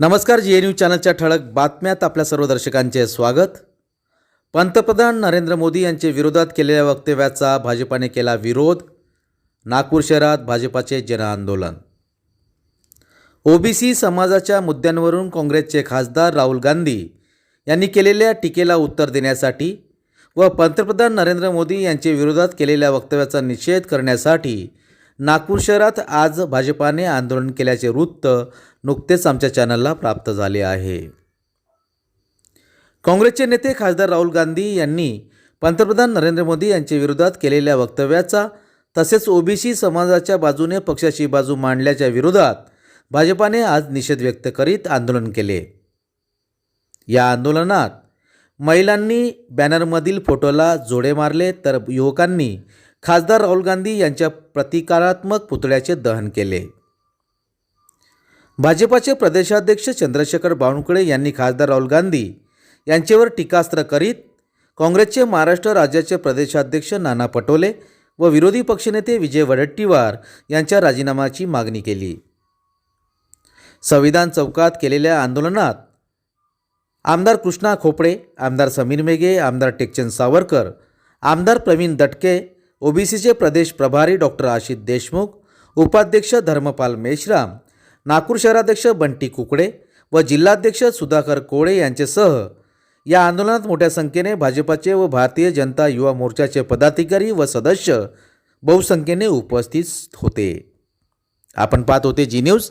नमस्कार जी न्यूज चॅनलच्या ठळक बातम्यात आपल्या सर्व दर्शकांचे स्वागत. पंतप्रधान नरेंद्र मोदी यांच्या विरोधात केलेल्या वक्तव्याचा भाजपाने केला विरोध. नागपूर शहरात भाजपाचे जनआंदोलन. ओबीसी समाजाच्या मुद्द्यांवरून काँग्रेसचे खासदार राहुल गांधी यांनी केलेल्या टीकेला उत्तर देण्यासाठी व पंतप्रधान नरेंद्र मोदी यांच्या विरोधात केलेल्या वक्तव्याचा निषेध करण्यासाठी नागपूर शहरात आज भाजपाने आंदोलन केल्याचे वृत्त नुकतेच आमच्या चॅनलला प्राप्त झाले आहे. काँग्रेसचे नेते खासदार राहुल गांधी यांनी पंतप्रधान नरेंद्र मोदी यांच्या विरोधात केलेल्या वक्तव्याचा तसेच ओबीसी समाजाच्या बाजूने पक्षाची बाजू मांडल्याच्या विरोधात भाजपाने आज निषेध व्यक्त करीत आंदोलन केले. या आंदोलनात महिलांनी बॅनरमधील फोटोला जोडे मारले तर युवकांनी खासदार राहुल गांधी यांच्या प्रतिकारात्मक पुतळ्याचे दहन केले. भाजपाचे प्रदेशाध्यक्ष चंद्रशेखर बावनकुळे यांनी खासदार राहुल गांधी यांच्यावर टीकास्त्र करीत काँग्रेसचे महाराष्ट्र राज्याचे प्रदेशाध्यक्ष नाना पटोले व विरोधी पक्षनेते विजय वडेट्टीवार यांच्या राजीनाम्याची मागणी केली. संविधान चौकात केलेल्या आंदोलनात आमदार कृष्णा खोपडे आमदार समीर मेघे आमदार टेकचंद सावरकर आमदार प्रवीण दटके ओबीसीचे प्रदेश प्रभारी डॉक्टर आशिष देशमुख उपाध्यक्ष धर्मपाल मेश्राम नागपूर शहराध्यक्ष बंटी कुकडे व जिल्हाध्यक्ष सुधाकर कोळे यांच्यासह या आंदोलनात मोठ्या संख्येने भाजपाचे व भारतीय जनता युवा मोर्चाचे पदाधिकारी व सदस्य बहुसंख्येने उपस्थित होते. आपण पाहत होते जी न्यूज